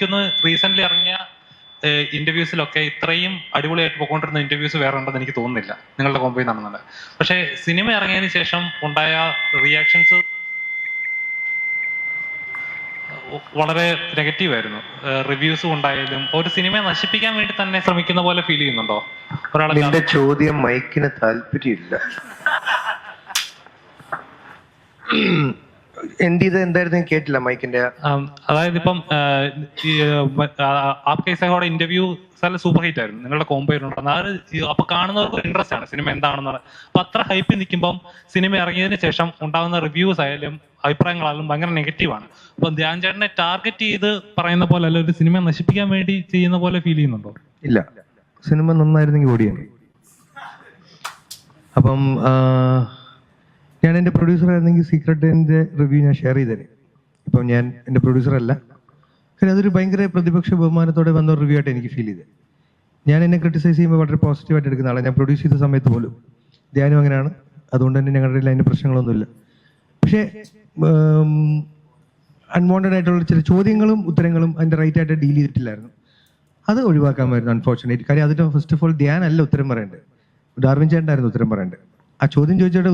എനിക്കൊന്ന് റീസെന്റ് ഇറങ്ങിയ ഇന്റർവ്യൂസിലൊക്കെ ഇത്രയും അടിപൊളിയായിട്ട് പോയിക്കൊണ്ടിരുന്ന ഇന്റർവ്യൂസ് വേറെ ഉണ്ടെന്ന് എനിക്ക് തോന്നുന്നില്ല. നിങ്ങളുടെ കോമ്പയിൽ നടന്നത് പക്ഷെ സിനിമ ഇറങ്ങിയതിന് ശേഷം ഉണ്ടായ റിയാക്ഷൻസ് വളരെ നെഗറ്റീവ് ആയിരുന്നു. റിവ്യൂസും ഉണ്ടായാലും ഒരു സിനിമയെ നശിപ്പിക്കാൻ വേണ്ടി തന്നെ ശ്രമിക്കുന്ന പോലെ ഫീൽ ചെയ്യുന്നുണ്ടോ? ഒരാളെ ചോദ്യം മൈക്കിന് താല്പര്യമില്ല. എന്തായിരുന്നു ഞാൻ കേട്ടില്ല മൈക്കിന്റെ? അതായത് ഇപ്പം ആപ് കൈസഹോടെ ഇന്റർവ്യൂ നല്ല സൂപ്പർ ഹിറ്റ് ആയിരുന്നു. നിങ്ങളുടെ കോമ്പോ ഉണ്ടെന്ന് അത് അപ്പൊ കാണുന്നവർക്ക് ഇൻട്രസ്റ്റ് ആണ് സിനിമ എന്താണെന്ന് അപ്പൊ അത്ര ഹൈപ്പിൽ നിൽക്കുമ്പോൾ സിനിമ ഇറങ്ങിയതിന് ശേഷം ഉണ്ടാകുന്ന റിവ്യൂസ് ആയാലും അഭിപ്രായങ്ങളായാലും ഭയങ്കര നെഗറ്റീവ് ആണ്. അപ്പൊ ധ്യാൻ ചേട്ടനെ ടാർഗറ്റ് ചെയ്ത് പറയുന്ന പോലെ അല്ല ഒരു സിനിമ നശിപ്പിക്കാൻ വേണ്ടി ചെയ്യുന്ന പോലെ ഫീൽ ചെയ്യുന്നുണ്ടോ? ഇല്ല. സിനിമ നന്നായിരുന്നെങ്കിൽ ഓടിയാണ് അപ്പം ഞാൻ എന്റെ പ്രൊഡ്യൂസർ ആയിരുന്നെങ്കിൽ സീക്രട്ടിന്റെ റിവ്യൂ ഞാൻ ഷെയർ ചെയ്തേനെ. ഇപ്പം ഞാൻ എന്റെ പ്രൊഡ്യൂസർ അല്ല. അതൊരു ഭയങ്കര പ്രതിപക്ഷ ബഹുമാനത്തോടെ വന്ന റിവ്യൂ ആയിട്ട് എനിക്ക് ഫീൽ ചെയ്തത് ഞാൻ എന്നെ ക്രിട്ടിസൈസ് ചെയ്യുമ്പോൾ വളരെ പോസിറ്റീവായിട്ട് എടുക്കുന്ന ആളാണ് ഞാൻ പ്രൊഡ്യൂസ് ചെയ്ത സമയത്ത് പോലും ധ്യാനം അങ്ങനെയാണ്. അതുകൊണ്ട് തന്നെ ഞങ്ങളുടെ ഇടയിൽ അതിന്റെ പ്രശ്നങ്ങളൊന്നുമില്ല. പക്ഷേ അൺവാണ്ടഡ് ആയിട്ടുള്ള ചില ചോദ്യങ്ങളും ഉത്തരങ്ങളും അതിന്റെ റൈറ്റ് ആയിട്ട് ഡീൽ ചെയ്തിട്ടില്ലായിരുന്നു. അത് ഒഴിവാക്കാമായിരുന്നു അൺഫോർച്ചുനേറ്റ് കാര്യം അതിന്റെ ഫസ്റ്റ് ഓഫ് ഓൾ ധ്യാനല്ല ഉത്തരം പറയേണ്ടത്. ഡാർവിൻ ചേട്ടനായിരുന്നു ഉത്തരം പറയേണ്ടത്. ആ ചോദ്യം ചോദിച്ചിട്ട്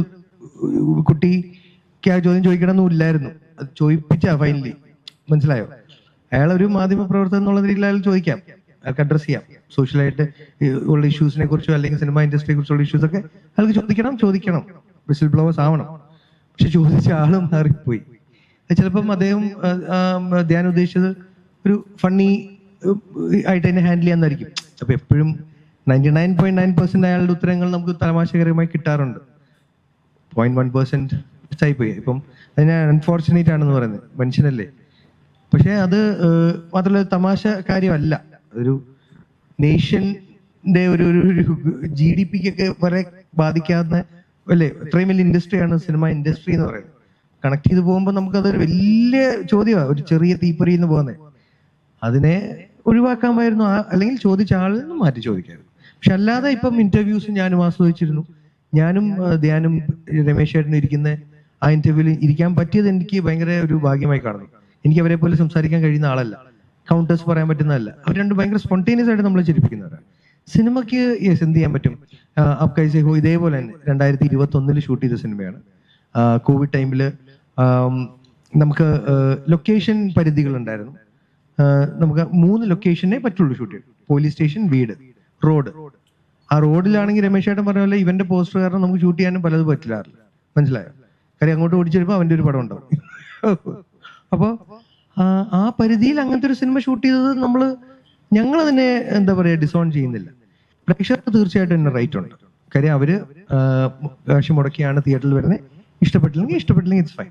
കുട്ടിക്ക് ആ ചോദ്യം ചോദിക്കണമെന്നും ഇല്ലായിരുന്നു അത് ചോദിപ്പിച്ച ഫൈനലി മനസ്സിലായോ? അയാൾ ഒരു മാധ്യമ പ്രവർത്തകൻ എന്നുള്ള രീതിയിൽ അയാൾ ചോദിക്കാം. അയാൾക്ക് അഡ്രസ് ചെയ്യാം. സോഷ്യലായിട്ട് ഉള്ള ഇഷ്യൂസിനെ കുറിച്ചോ അല്ലെങ്കിൽ സിനിമ ഇൻഡസ്ട്രിയെ കുറിച്ചുള്ള ഇഷ്യൂസ് ഒക്കെ അയാൾക്ക് ചോദിക്കണം ചോദിക്കണം. വിസിൽ ബ്ലോവേഴ്സ് ആവണം. പക്ഷെ ചോദിച്ച ആളും മാറിപ്പോയി. ചിലപ്പം അദ്ദേഹം ധ്യാൻ ഉദ്ദേശിച്ചത് ഒരു ഫണ്ണി ആയിട്ട് തന്നെ ഹാൻഡിൽ ചെയ്യാന്നായിരിക്കും അപ്പൊ എപ്പോഴും ninety nine point nine percent അയാളുടെ ഉത്തരങ്ങൾ നമുക്ക് തമാശകരമായി കിട്ടാറുണ്ട്. പോയിന്റ് വൺ പെർസെന്റ് പോയി ഇപ്പം അതിനെ അൺഫോർച്ചുനേറ്റ് ആണെന്ന് പറയുന്നത്. മനുഷ്യനല്ലേ. പക്ഷേ അത് മാത്രമല്ല തമാശ കാര്യമല്ല. ഒരു നേഷന്റെ ഒരു ഒരു ജി ഡി പിക്കൊക്കെ വരെ ബാധിക്കാവുന്ന അല്ലേ ഇത്രയും വലിയ ഇൻഡസ്ട്രിയാണ് സിനിമ ഇൻഡസ്ട്രി എന്ന് പറയുന്നത്. കണക്ട് ചെയ്ത് പോകുമ്പോൾ നമുക്കതൊരു വലിയ ചോദ്യമാണ് ഒരു ചെറിയ തീപ്പൊരിയിൽ നിന്ന് പോകുന്നത് അതിനെ ഒഴിവാക്കാമായിരുന്നു. അല്ലെങ്കിൽ ചോദിച്ച ആളിൽ നിന്ന് മാറ്റി ചോദിക്കായിരുന്നു പക്ഷെ അല്ലാതെ ഇപ്പം ഇന്റർവ്യൂസ് ഞാനും ആസ്വദിച്ചിരുന്നു. ഞാനും ധ്യാനും രമേശ് ഇരിക്കുന്ന ആ ഇന്റർവ്യൂവിൽ ഇരിക്കാൻ പറ്റിയത് എനിക്ക് ഭയങ്കര ഒരു ഭാഗ്യമായി കാണുന്നു. എനിക്ക് അവരെ പോലെ സംസാരിക്കാൻ കഴിയുന്ന ആളല്ല. കൗണ്ടേഴ്സ് പറയാൻ പറ്റുന്നതല്ല. അവർ രണ്ടും ഭയങ്കര സ്പോണ്ടേനിയസ് ആയിട്ട് നമ്മൾ ചിരിപ്പിക്കുന്നവരാണ് സിനിമയ്ക്ക് യെസ് എന്ത് ചെയ്യാൻ പറ്റും? അപ് കൈസെ ഹോ ഇതേപോലെ തന്നെ രണ്ടായിരത്തി ഇരുപത്തി ഒന്നിൽ ഷൂട്ട് ചെയ്ത സിനിമയാണ് കോവിഡ് ടൈമിൽ നമുക്ക് ലൊക്കേഷൻ പരിധികൾ ഉണ്ടായിരുന്നു. നമുക്ക് മൂന്ന് ലൊക്കേഷനെ പറ്റുള്ളൂ ഷൂട്ട് ചെയ്യാൻ. പോലീസ് സ്റ്റേഷൻ വീട് റോഡ് ആ റോഡിലാണെങ്കിൽ രമേശ് ചേട്ടൻ പറഞ്ഞ പോലെ ഇവന്റെ പോസ്റ്റർ കാരണം നമുക്ക് ഷൂട്ട് ചെയ്യാനും പലതും പറ്റില്ലാറില്ല. മനസ്സിലായോ? കാര്യം അങ്ങോട്ട് ഓടിച്ചെടുപ്പോ അവന്റെ ഒരു പടം ഉണ്ടാവും. അപ്പോ ആ പരിധിയിൽ അങ്ങനത്തെ ഒരു സിനിമ ഷൂട്ട് ചെയ്തത് നമ്മൾ ഞങ്ങൾ അതിനെ എന്താ പറയാ ഡിസോൺ ചെയ്യുന്നില്ല. പ്രേക്ഷകർക്ക് തീർച്ചയായിട്ടും എന്നെ റൈറ്റ് ഉണ്ട്. കാര്യം അവർ കാശ് മുടക്കിയാണ് തിയേറ്ററിൽ വരുന്നത്. ഇഷ്ടപ്പെട്ടില്ലെങ്കിൽ ഇഷ്ടപ്പെട്ടില്ലെങ്കിൽ it's fine